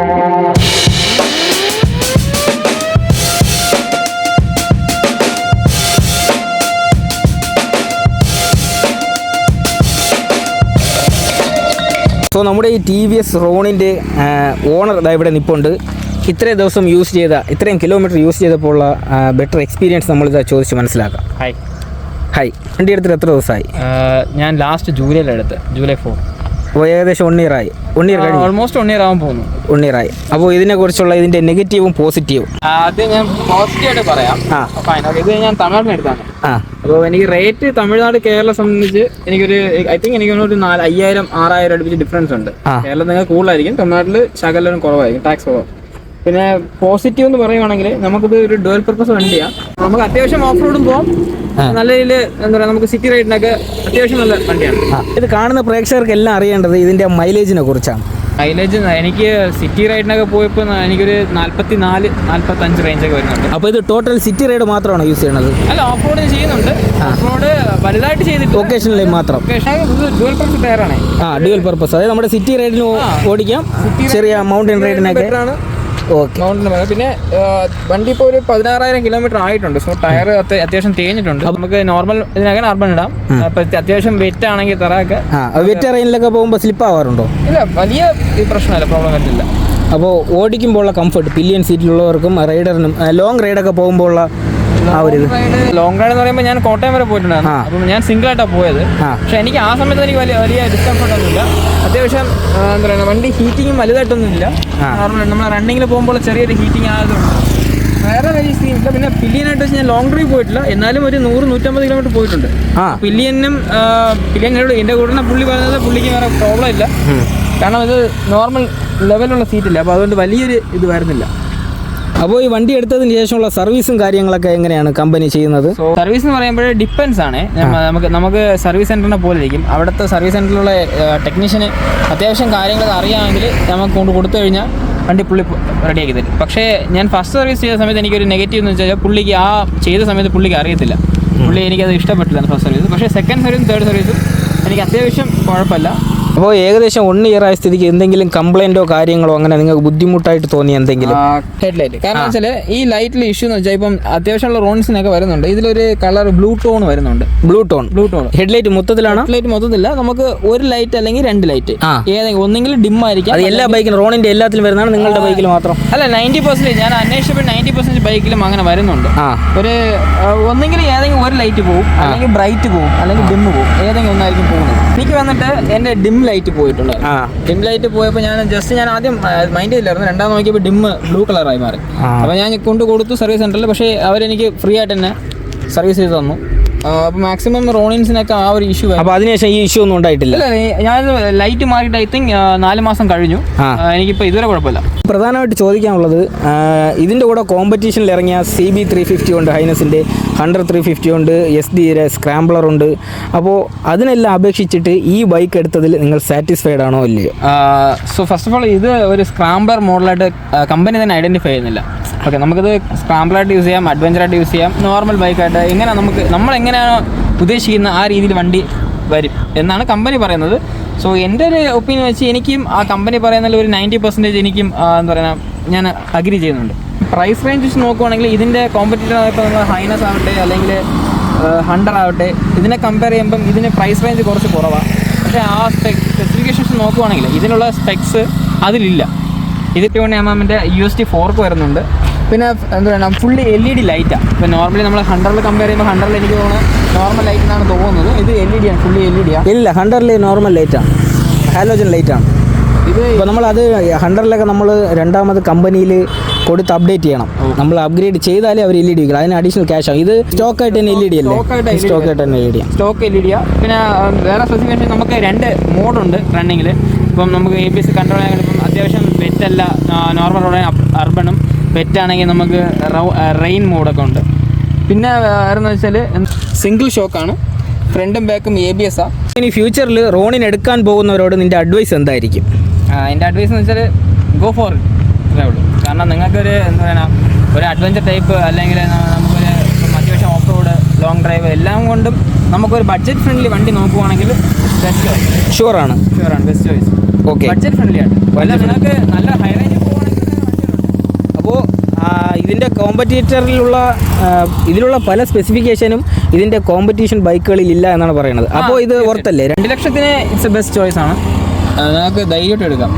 So നമ്മുടെ ഈ T V S റോണിന്റെ ഓണർ ഇതാ ഇവിടെ നിപ്പുണ്ട്. ഇത്രയും ദിവസം യൂസ് ചെയ്ത ഇത്രയും കിലോമീറ്റർ യൂസ് ചെയ്തപ്പോൾ ഉള്ള ബെറ്റർ എക്സ്പീരിയൻസ് നമ്മൾ ഇതാ ചോദിച്ച് മനസ്സിലാക്കാം. ഹായ് ഹായ് വണ്ടി എടുത്തിട്ട് എത്ര ദിവസമായി? ഞാൻ ലാസ്റ്റ് ജൂലൈയിലെടുത്ത് ജൂലൈ ഫോർ ഏകദേശം വൺ ഇയർ ആയി വൺ ഇയർ കഴിഞ്ഞു. ഓൾമോസ്റ്റ് വൺ ഇയർ ആവാൻ പോകുന്നു. വൺ ഇയർ ആയി അപ്പോൾ ഇതിനെക്കുറിച്ചുള്ള ഇതിന്റെ നെഗറ്റീവും പോസിറ്റീവും. ആദ്യം ഞാൻ പോസിറ്റീവായിട്ട് പറയാം. ഓക്കെ ഇത് ഞാൻ തമിഴ്നാട് എടുത്താണ്. ആ. അപ്പോൾ എനിക്ക് റേറ്റ് തമിഴ്നാട് കേരളം സംബന്ധിച്ച് എനിക്കൊരു ഐ തിങ്ക് എനിക്ക് ഒരു നാല് അയ്യായിരം ആറായിരം അടുപ്പിച്ച് ഡിഫറൻസ് ഉണ്ട്. കേരളം കേരളത്തിൽ നിങ്ങൾ കൂടുതലായിരിക്കും തമിഴ്നാട്ടിൽ ശകലം കുറവായിരിക്കും ടാക്സ് കുറവ്. പിന്നെ പോസിറ്റീവ് എന്ന് പറയുവാണെങ്കിൽ നമുക്കിത് ഒരു ഡുവൽ പർപ്പസ് വണ്ടിയാണ് നമുക്ക് അത്യാവശ്യം ഓഫ് റോഡും പോകാം നല്ല രീതിയിൽ എന്താ പറയുക നമുക്ക് സിറ്റി റൈഡിനൊക്കെ അത്യാവശ്യം നല്ല വണ്ടിയാണ് ഇത് കാണുന്ന പ്രേക്ഷകർക്ക് എല്ലാം അറിയേണ്ടത് ഇതിന്റെ മൈലേജിനെ കുറിച്ചാണ്. മൈലേജ് എനിക്ക് സിറ്റി റൈഡിനൊക്കെ പോയപ്പോൾ എനിക്കൊരു നാല്പത്തി നാല് നാല്പത്തി അഞ്ച് റേഞ്ചൊക്കെ വരുന്നുണ്ട്. അപ്പോൾ ഇത് ടോട്ടൽ സിറ്റി റൈഡ് മാത്രമാണോ യൂസ് ചെയ്യുന്നത് അല്ല ഓഫ് റോഡ് ചെയ്യുന്നുണ്ട്. ഓഫ് റോഡ് വലുതായിട്ട് ചെയ്തിട്ട് ഒക്കേഷനിൽ മാത്രം. ഡ്യുവൽ പർപ്പസ് ടയറാണ് ആ ഡ്യുവൽ പർപ്പസ് അതായത് നമ്മുടെ സിറ്റി റൈഡിന് ഓടിക്കാം. ചെറിയ മൗണ്ടൻ റൈഡിനൊക്കെ മൗണ്ടിന് പകരം പിന്നെ വണ്ടി ഇപ്പോൾ ഒരു പതിനാറായിരം കിലോമീറ്റർ ആയിട്ടുണ്ട്. സോ ടയർ അത്യാവശ്യം തേഞ്ഞിട്ടുണ്ട്. നമുക്ക് നോർമൽ ഇതിനകം അർബൻ ഇടാം. അപ്പൊ അത്യാവശ്യം വെറ്റ് ആണെങ്കിൽ തറയൊക്കെ വെറ്റ പോകുമ്പോൾ സ്ലിപ്പ് ആവാറുണ്ടോ? ഇല്ല വലിയ പ്രശ്നമല്ല പ്രോബ്ലം പറ്റില്ല അപ്പോൾ ഓടിക്കുമ്പോൾ ഉള്ള കംഫർട്ട് പില്ലിയൻ സീറ്റിലുള്ളവർക്കും റൈഡറിനും ലോങ് റൈഡൊക്കെ പോകുമ്പോൾ ഉള്ള ആ ഒരു ഇത്. ലോങ് റൈഡ് എന്ന് പറയുമ്പോൾ ഞാൻ കോട്ടയം വരെ പോയിട്ടുണ്ടായിരുന്നു. അപ്പം ഞാൻ സിംഗിൾ ആയിട്ടാണ് പോയത് പക്ഷെ എനിക്ക് ആ സമയത്ത് എനിക്ക് വലിയ വലിയ ഡിസ്കംഫർട്ട് ഒന്നുമില്ല. അത്യാവശ്യം എന്താ പറയുക വണ്ടി ഹീറ്റിങ്ങും വലുതായിട്ടൊന്നും ഇല്ല കാരണം നോർമൽ നമ്മൾ റണ്ണിങ്ങിൽ പോകുമ്പോൾ ചെറിയൊരു ഹീറ്റിംഗ് ആയതുകൊണ്ട്. വേറെ വലിയ സീൻ ഇല്ല. പിന്നെ പില്ലിയനായിട്ട് വെച്ച് ഞാൻ ലോങ് ഡ്രൈവ് പോയിട്ടില്ല. എന്നാലും ഒരു നൂറ് നൂറ്റമ്പത് കിലോമീറ്റർ പോയിട്ടുണ്ട്. പില്ലിയനും പില്ലിയനോട് എന്റെ കൂടെ പുള്ളി പറഞ്ഞത് പുള്ളിക്ക് വേറെ പ്രോബ്ലം ഇല്ല. കാരണം ഇത് നോർമൽ ലെവലുള്ള സീറ്റില്ല അപ്പോൾ അതുകൊണ്ട് വലിയൊരു ഇത് വരുന്നില്ല. അപ്പോൾ ഈ വണ്ടി എടുത്തതിന് ശേഷമുള്ള സർവീസും കാര്യങ്ങളൊക്കെ എങ്ങനെയാണ് കമ്പനി ചെയ്യുന്നത്? സർവീസ് എന്ന് പറയുമ്പോൾ ഡിപ്പെൻസ് ആണ്. നമുക്ക് നമുക്ക് സർവീസ് സെന്ററിനെ പോലെ ഇരിക്കും. അവിടുത്തെ സർവീസ് സെന്ററിലുള്ള ടെക്നീഷ്യന് അത്യാവശ്യം കാര്യങ്ങൾ അറിയാമെങ്കിൽ നമുക്ക് കൊണ്ട് കൊടുത്തു കഴിഞ്ഞാൽ വണ്ടി പുള്ളി റെഡിയാക്കി തരും. പക്ഷേ ഞാൻ ഫസ്റ്റ് സർവീസ് ചെയ്ത സമയത്ത് എനിക്കൊരു നെഗറ്റീവ് എന്ന് വെച്ചാൽ പുള്ളിക്ക് ആ ചെയ്ത സമയത്ത് പുള്ളിക്ക് അറിയത്തില്ല. പുള്ളി എനിക്കത് ഇഷ്ടപ്പെട്ടില്ല ഫസ്റ്റ് സർവീസ് പക്ഷേ സെക്കൻഡ് സർവീസും തേർഡ് സർവീസും എനിക്ക് അത്യാവശ്യം കുഴപ്പമില്ല. അപ്പോൾ ഏകദേശം വൺ ഇയർ ആയ സ്ഥിതിക്ക് എന്തെങ്കിലും കംപ്ലൈന്റോ കാര്യങ്ങളോ അങ്ങനെ നിങ്ങൾക്ക് ബുദ്ധിമുട്ടായിട്ട് തോന്നി എന്തെങ്കിലും? ഹെഡ്ലൈറ്റ് കാരണം വെച്ചാൽ ഈ ലൈറ്റിൽ ഇഷ്യൂ എന്ന് വെച്ചാൽ ഇപ്പം അത്യാവശ്യമുള്ള റോൺസിനൊക്കെ വരുന്നുണ്ട്. ഇതിലൊരു കളർ ബ്ലൂ ടോൺ വരുന്നുണ്ട്. Blue tone blue tone headlight മൊത്തത്തിലാണ്? Headlight മൊത്തത്തില്ല. നമുക്ക് ഒരു ലൈറ്റ് അല്ലെങ്കിൽ രണ്ട് ലൈറ്റ്. ഏതെങ്കിലും ഒന്നെങ്കിലും ഡിം ആയിരിക്കും. അത് എല്ലാ ബൈക്കിലും റോണിന്റെ എല്ലാത്തിലും വരുന്നതാണ് നിങ്ങളുടെ ബൈക്കിൽ മാത്രം. അല്ല നയന്റി പെർസെന്റേജ് ഞാൻ അന്വേഷിച്ചപ്പോൾ നയന്റി പെർസെന്റ് ബൈക്കിലും അങ്ങനെ വരുന്നുണ്ട്. ഒരു ഒന്നെങ്കിൽ ഒന്നെങ്കിലും ഏതെങ്കിലും ഒരു ലൈറ്റ് പോകും അല്ലെങ്കിൽ ബ്രൈറ്റ് പോകും അല്ലെങ്കിൽ ഡിം പോകും ഏതെങ്കിലും ഒന്നായിരിക്കും പോകുന്നത്. എനിക്ക് വന്നിട്ട് എന്റെ ഡിം ലൈറ്റ് പോയിട്ടുണ്ട്. ഡിം ലൈറ്റ് പോയപ്പോൾ ഞാൻ ജസ്റ്റ് ഞാൻ ആദ്യം മൈൻഡ് ചെയ്തില്ലായിരുന്നു. രണ്ടാമത് നോക്കിയപ്പോൾ ഡിം ബ്ലൂ കളറായി മാറി. അപ്പോൾ ഞാൻ കൊണ്ട് കൊടുത്തു സർവീസ് സെന്ററിൽ പക്ഷേ അവരെനിക്ക് ഫ്രീ ആയിട്ട് തന്നെ സർവീസ് ചെയ്ത് തന്നു. അപ്പോൾ മാക്സിമം റോണിൻസിനൊക്കെ ആ ഒരു ഇഷ്യൂ അപ്പോൾ അതിനുശേഷം ഈ ഇഷ്യൂ ഒന്നും ഉണ്ടായിട്ടില്ല? ഞാൻ ലൈറ്റ് മാറിയിട്ട് ഐ തിങ്ക് നാല് മാസം കഴിഞ്ഞു. എനിക്കിപ്പോ എനിക്കിപ്പോൾ ഇതുവരെ കുഴപ്പമില്ല. പ്രധാനമായിട്ട് ചോദിക്കാനുള്ളത് ഇതിന്റെ ഇതിന്റെ കൂടെ കോമ്പറ്റീഷനിൽ ഇറങ്ങിയ സി ബി ത്രീ ഫിഫ്റ്റി ഉണ്ട് ഹൈനസിന്റെ ഹൺഡ്രഡ് ത്രീ ഫിഫ്റ്റി ഉണ്ട് എസ് ഡി സ്ക്രാംബ്ലർ ഉണ്ട്. അപ്പോൾ അതിനെല്ലാം അപേക്ഷിച്ചിട്ട് ഈ ബൈക്ക് എടുത്തതിൽ നിങ്ങൾ സാറ്റിസ്ഫൈഡ് ആണോ ഇല്ലയോ? സോ ഫസ്റ്റ് ഓഫ് ഓൾ ഇത് ഒരു സ്ക്രാംബ്ലർ മോഡലായിട്ട് കമ്പനി തന്നെ ഐഡന്റിഫൈ ചെയ്യുന്നില്ല. ഓക്കെ നമുക്കിത് സ്ക്രാംബ്ലറായിട്ട് യൂസ് ചെയ്യാം അഡ്വഞ്ചറായിട്ട് യൂസ് ചെയ്യാം നോർമൽ ബൈക്കായിട്ട് എങ്ങനെ നമുക്ക് നമ്മൾ എങ്ങനെയാണോ ഉദ്ദേശിക്കുന്ന ആ രീതിയിൽ വണ്ടി വരും എന്നാണ് കമ്പനി പറയുന്നത്. സോ എന്റെ ഒരു ഒപ്പീനിയൻ വെച്ച് എനിക്കും ആ കമ്പനി പറയുന്നതിൽ ഒരു നയന്റി പെർസെന്റേജ് എനിക്കും എന്ന് പറയുക ഞാൻ അഗ്രി ചെയ്യുന്നുണ്ട്. പ്രൈസ് റേഞ്ച് വെച്ച് നോക്കുവാണെങ്കിൽ ഇതിന്റെ കോമ്പറ്റീറ്റീവ് ആയപ്പോൾ നമ്മൾ ഹൈനസ് ആവട്ടെ അല്ലെങ്കിൽ ഹണ്ടർ ആവട്ടെ ഇതിനെ കമ്പയർ ചെയ്യുമ്പം ഇതിന് പ്രൈസ് റേഞ്ച് കുറച്ച് കുറവാണ് പക്ഷേ ആ സ്പെക് സ്പെസിഫിക്കേഷൻസ് നോക്കുവാണെങ്കിൽ ഇതിനുള്ള സ്പെക്സ് അതിലില്ല. ഇത് ടു എം എമ്മിന്റെ യു എസ് ടി ഫോർക്ക് വരുന്നുണ്ട്. പിന്നെ എന്താ പറയുക ഫുള്ളി എൽ ഇ ഡി ലൈറ്റാണ് ഇപ്പോൾ നോർമലി നമ്മൾ ഹൺഡ്രഡിൽ കമ്പയർ ചെയ്യുമ്പോൾ ഹൺഡ്രഡിൽ എനിക്ക് തോന്നുന്നത് നോർമൽ ലൈറ്റ് എന്നാണ് തോന്നുന്നത്. ഇത് എൽ ഇ ഡി ആണ് ഫുള്ളി എൽ ഇ ഡി ആണ് ഇല്ല ഹൺഡ്രഡിൽ നോർമൽ ലൈറ്റാണ് ഹാലോജൻ ലൈറ്റാണ് ഇത് ഇപ്പോൾ നമ്മൾ അത് ഹൺഡ്രഡിലൊക്കെ നമ്മൾ രണ്ടാമത് കമ്പനിയിൽ കൊടുത്ത് അപ്ഡേറ്റ് ചെയ്യണം. നമ്മൾ അപ്ഗ്രേഡ് ചെയ്താലേ അവർ എൽ ഇ ഡി വയ്ക്കണം അതിന് അഡീഷണൽ ക്യാഷ് ആവും. ഇത് സ്റ്റോക്ക് ആയിട്ട് തന്നെ എൽ ഇ ഡി അല്ലേ? സ്റ്റോക്ക് ആയിട്ട് തന്നെ L E D stock L E D പിന്നെ വേറെ സ്പെസിഫിക്കേഷൻ നമുക്ക് രണ്ട് മോഡുണ്ട് റണ്ണിങ്ങിൽ ഇപ്പം നമുക്ക് എ ബി എസ് കൺട്രോൾ ചെയ്യാൻ ഇപ്പം അത്യാവശ്യം വെറ്റല്ല നോർമൽ റോഡ് അർബണും വെറ്റാണെങ്കിൽ നമുക്ക് റെയിൻ മോഡൊക്കെ ഉണ്ട്. പിന്നെ വേറെ വെച്ചാൽ സിംഗിൾ ഷോക്കാണ് ഫ്രണ്ടും ബാക്കും എ ബി എസ് ആണ് ഇനി ഫ്യൂച്ചറിൽ റോണിന് എടുക്കാൻ പോകുന്നവരോട് നിന്റെ അഡ്വൈസ് എന്തായിരിക്കും? എന്റെ അഡ്വൈസ് എന്ന് വെച്ചാൽ ഗോ ഫോർ ഇത്രേ ഉള്ളൂ. കാരണം നിങ്ങൾക്കൊരു എന്താ പറയുക ഒരു അഡ്വഞ്ചർ ടൈപ്പ് അല്ലെങ്കിൽ നമുക്കൊരു അത്യാവശ്യം ഓഫ് റോഡ് ലോങ് ഡ്രൈവ് എല്ലാം കൊണ്ടും നമുക്കൊരു ബഡ്ജറ്റ് ഫ്രണ്ട്ലി വണ്ടി നോക്കുവാണെങ്കിൽ ബെസ്റ്റ് ചോയ്സ് ഷുവറാണ് ആണ്. Best choice okay budget friendly ആണ്. നിങ്ങൾക്ക് നല്ല ഹൈ റേഞ്ച് ഇതിന്റെ കോമ്പറ്റീറ്ററിലുള്ള ഇതിലുള്ള പല സ്പെസിഫിക്കേഷനും ഇതിന്റെ കോമ്പറ്റീഷൻ ബൈക്കുകളിൽ ഇല്ല എന്നാണ് പറയുന്നത്. അപ്പോൾ ഇത് ഓർത്തല്ലേ രണ്ട് ലക്ഷത്തിന് ഇറ്റ്സ് ബെസ്റ്റ് ചോയ്സ് ആണ്. നമുക്ക് ധൈര്യമായിട്ട് എടുക്കാം.